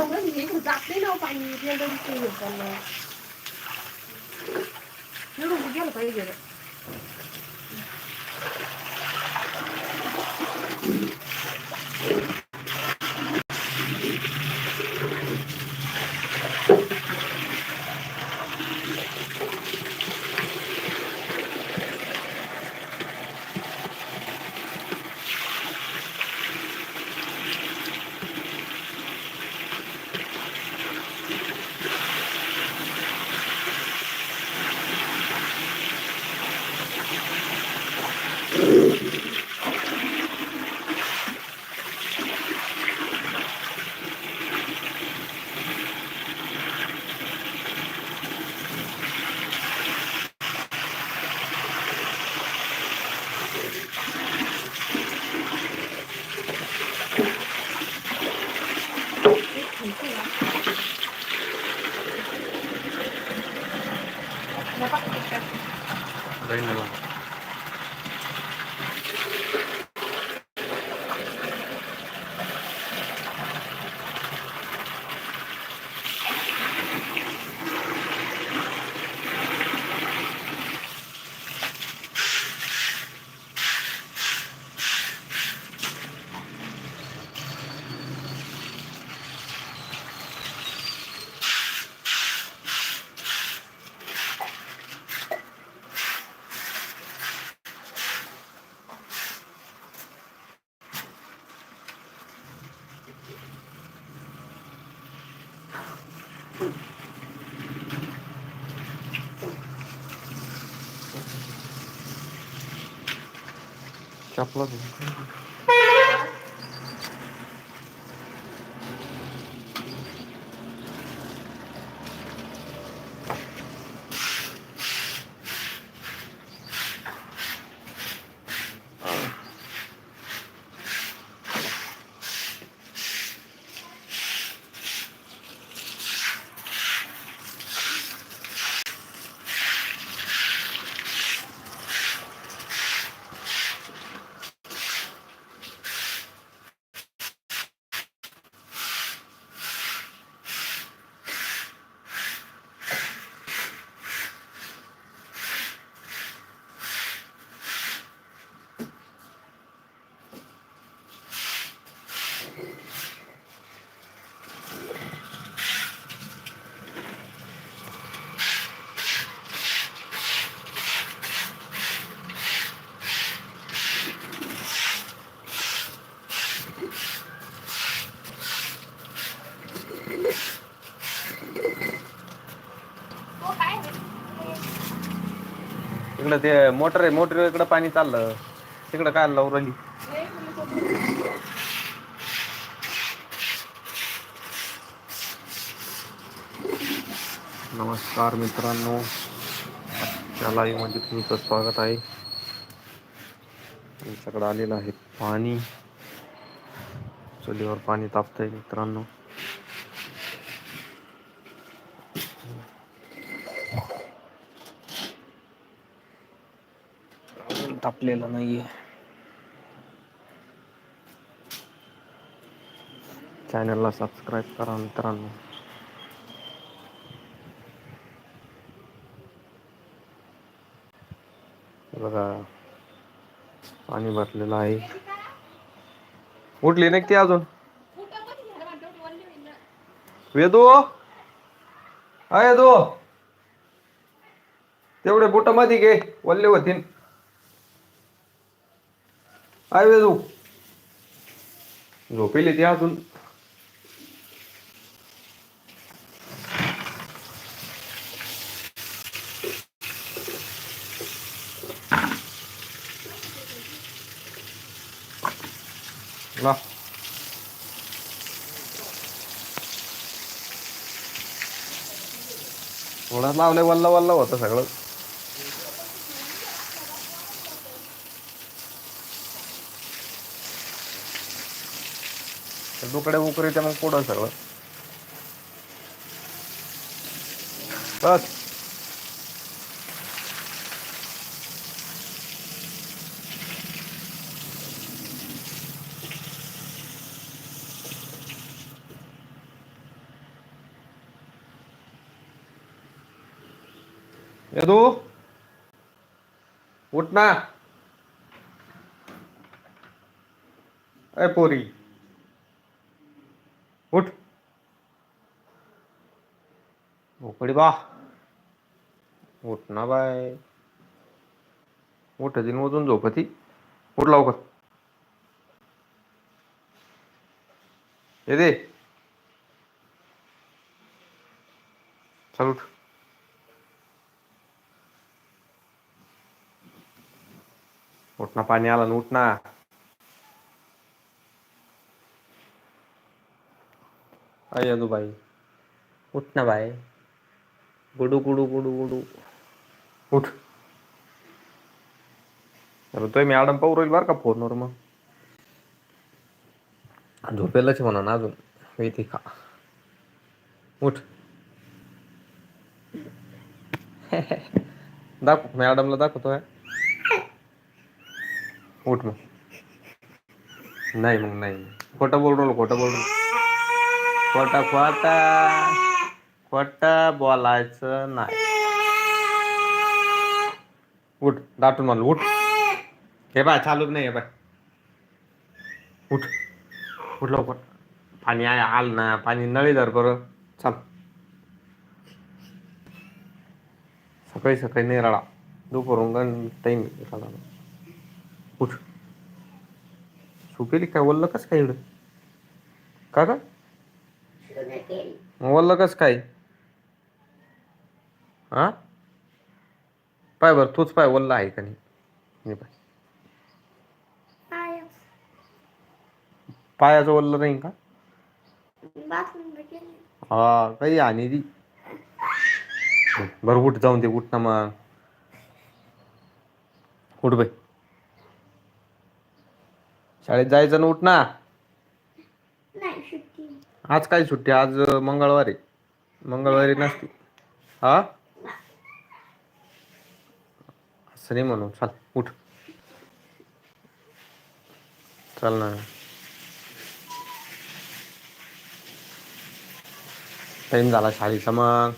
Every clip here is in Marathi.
पुढं ते लवकर इकडे जात नाही ना पाणी रेल्वे ते येताना एवढं गेलं पाहिजे रे. जाईन ना मग. चपला घे. इकडं ते मोटर आहे मोटर इकडं पाणी चाललं. तिकडं काय लावून राहिली? नमस्कार मित्रांनो. आजच्या लाईव्हमध्ये तुमचं स्वागत आहे. आमच्याकडे आलेलं आहे पाणी. चुलीवर पाणी तापतंय मित्रांनो. तापलेलं नाहीये. चॅनलला सबस्क्राईब करा मित्रांनो. बघा पाणी भरलेलं आहे. उठली नाही ती अजून? वेदू? अय दो तेवढे बुटमध्ये घे वल्ले होतीन. आय वे झोप. झोपेली ती अजून. ला. थोडं लावलंय वल्ला वल्ला होतं सगळं. दुकडे उकर ते मग पुढं सगळं बस. तू उठ ना. ए पोरी. उठ. उकडी बा. उठ ना बाय. उठ दिन मधून झोपती. उठ लवकर. येते चल उठ. उठ ना पाणी आलं ना उठ ना अय बाई. उठ ना बाय गुडू गुडू गुडू गुडू. उठ. अरे तो मॅडम पाहू राहील बरं का फोनवर मग. झोपेलच म्हणा ना अजून. माहिती का? उठ. दाखव मॅडमला दाखवतोय. उठ मग. नाही मग नाही. खोटं बोल खोटं बोल खोटा खोटा खोटं बोलायचं नाही. उठ दाटून म्हणलं उठ. हे बाय चालूच नाही हे बाय. उठ उठ लवकर. पाणी आहे आल ना पाणी नळी धर बरं. चाल. सकाळी सकाळी नाही राडा. दुपारून गण टाईम राडा उठ. सुपेली काय बोललं कस काय एवढं का का वल्ल कस काय? हा? पाय बरं तूच पाय वल्ल आहे का नाही? पाय. पायाचं. वल्ल नाही का? हा काही आणि ती बरं उठ जाऊन दे उठ ना मग. उठ बाई. शाळेत जायचं ना उठ ना. आज काय सुट्टी? आज मंगळवारी मंगळवारी नसती. हा? असं नाही म्हणू. चाल उठ. चल ना. टाइम झाला शाळेचा मग.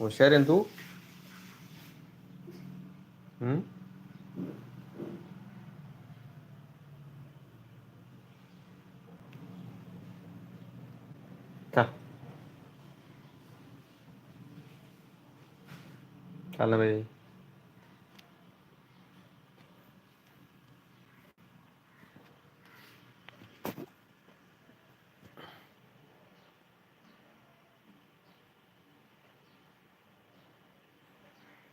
हुशार आहे ना तू? हम्म चल चल बाई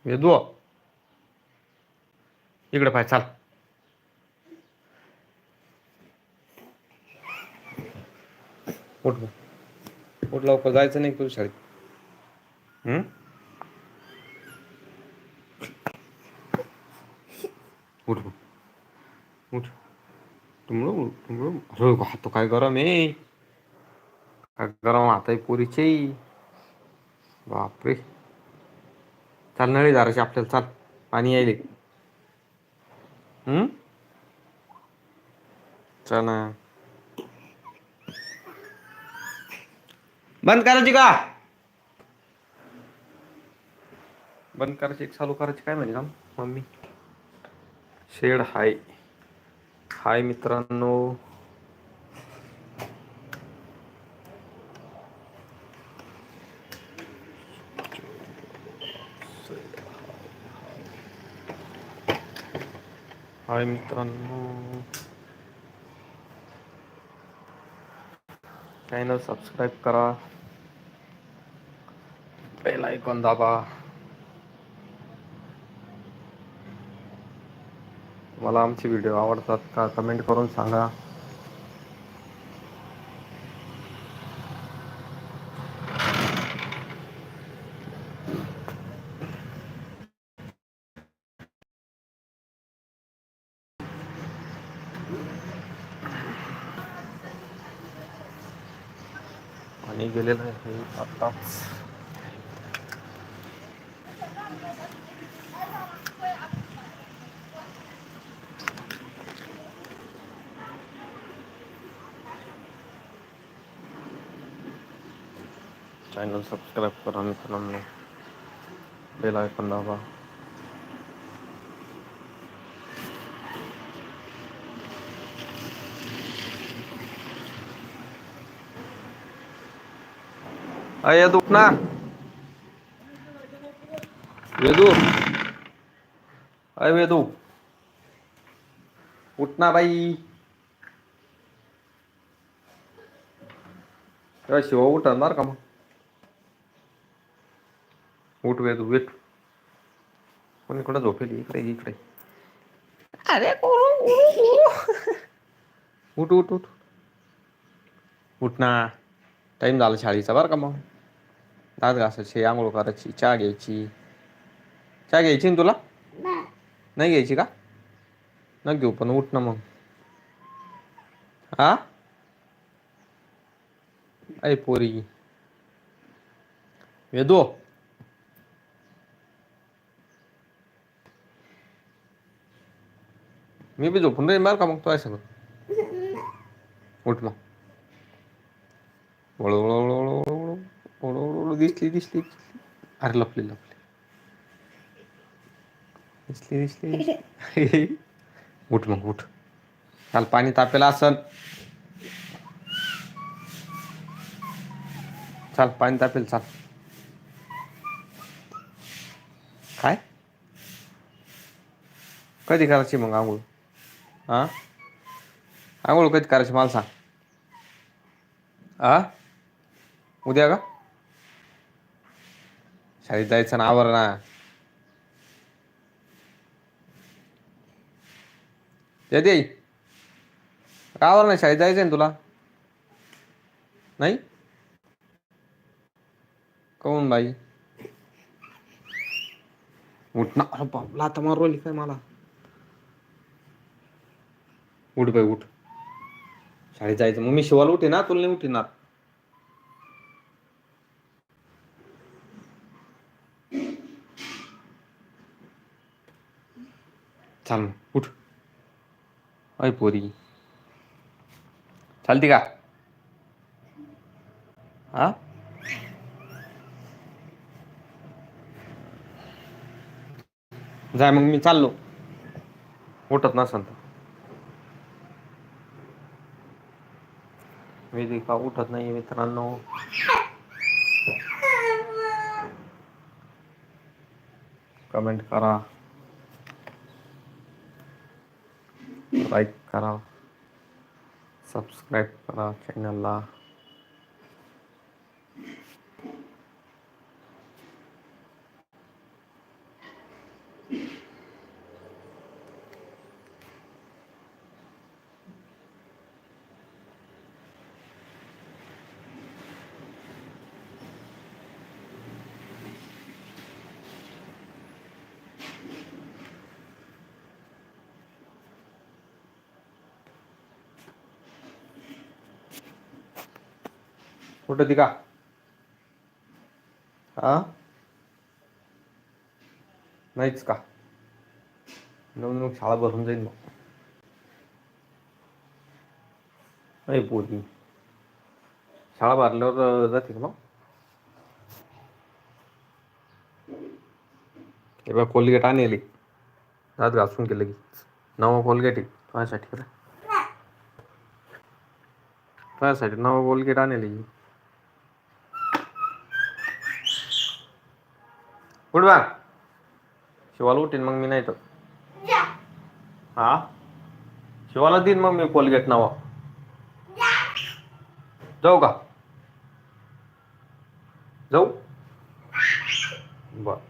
वेदू इकडे पाय चाल. उठ. उठ लवकर जायचं नाही तुझ्या शाळेत. हम्म उठ उठ तुमलं तुमलं अरे हात काय गरम आहे काय गरम हात आहे पोरीचे बापरे चाल नळी धाराशी आपल्याला चाल पाणी यायले हम्म चल ना बंद करायची का बंद करायची एक चालू करायची काय म्हणे का मम्मी शेड हाय. हाय मित्रांनो. हाय मित्रांनो. चॅनल सबस्क्राईब करा. बेल आयकॉन दाबा. मला आमचे व्हिडिओ आवडतात का कमेंट करून सांगा. आणि गेलेलं आहे आत्ताच चॅनल सबस्क्राईब करा मित्रांनो पहिला आयफोन दहा अय येदू उठ ना. वेदू अय वेदू उठना बाई. तेव्हा शिवा उठणार का मग. वेदू वेट कोणी कुठं झोपेल? इकडे इकडे. अरे उठ उठ उठ. उठ ना. टाईम झाला शाळेचा बरं का मग. दात घासायची आंघोळ करायची चहा घ्यायची. चहा घ्यायची ना तुला? नाही घ्यायची का? न घेऊ पण उठ ना मग. हा अय पोरी. वेदो मी बी झोपून राहीन बरं का मग तो आहे सगळं उठ मग वळू वळू वळू वळू वळू वळू वळू वळू दिसली दिसली दिसली. अरे लपली लपली दिसली दिसली उठ मग उठ काल पाणी तापेला असन चाल पाणी तापेल चाल काय कधी करायची मग आंघोळ हा? आंघोळ कधी करायची मला सांग. आ उद्या का? शाळेत जायचं ना आवर ना येते आवर ना शाळेत जायचं ना तुला? नाही? कोण बाई? उठ बाप लाता मारवली काय मला? उठ बाई उठ. शाळेत जायचं. मग मी शिवाला उठे ना तुला नाही उठणार चाल उठ. अय पोरी. चालते का? हा? जाय मग मी चाललो. उठत ना तर. वेदिका उठत नाही मित्रांनो? कमेंट करा. लाईक करा. सबस्क्राईब करा चॅनलला होती का हा? नाहीच का? नवीन मग शाळा भरून जाईल मग. नाही पोरी. शाळा भरल्यावर जाते का मग? हे बघ कोलगेट आणली. दात घासून केलं की. नवा कोलगेट आहे तुझ्यासाठी. तुझ्यासाठी नवा कोलगेट आणली. उठ बा. शिवाला उठीन मग मी नाही तर. हा? शिवाला देईन मग मी कोलगेट नावा. जाऊ का? जाऊ? बर.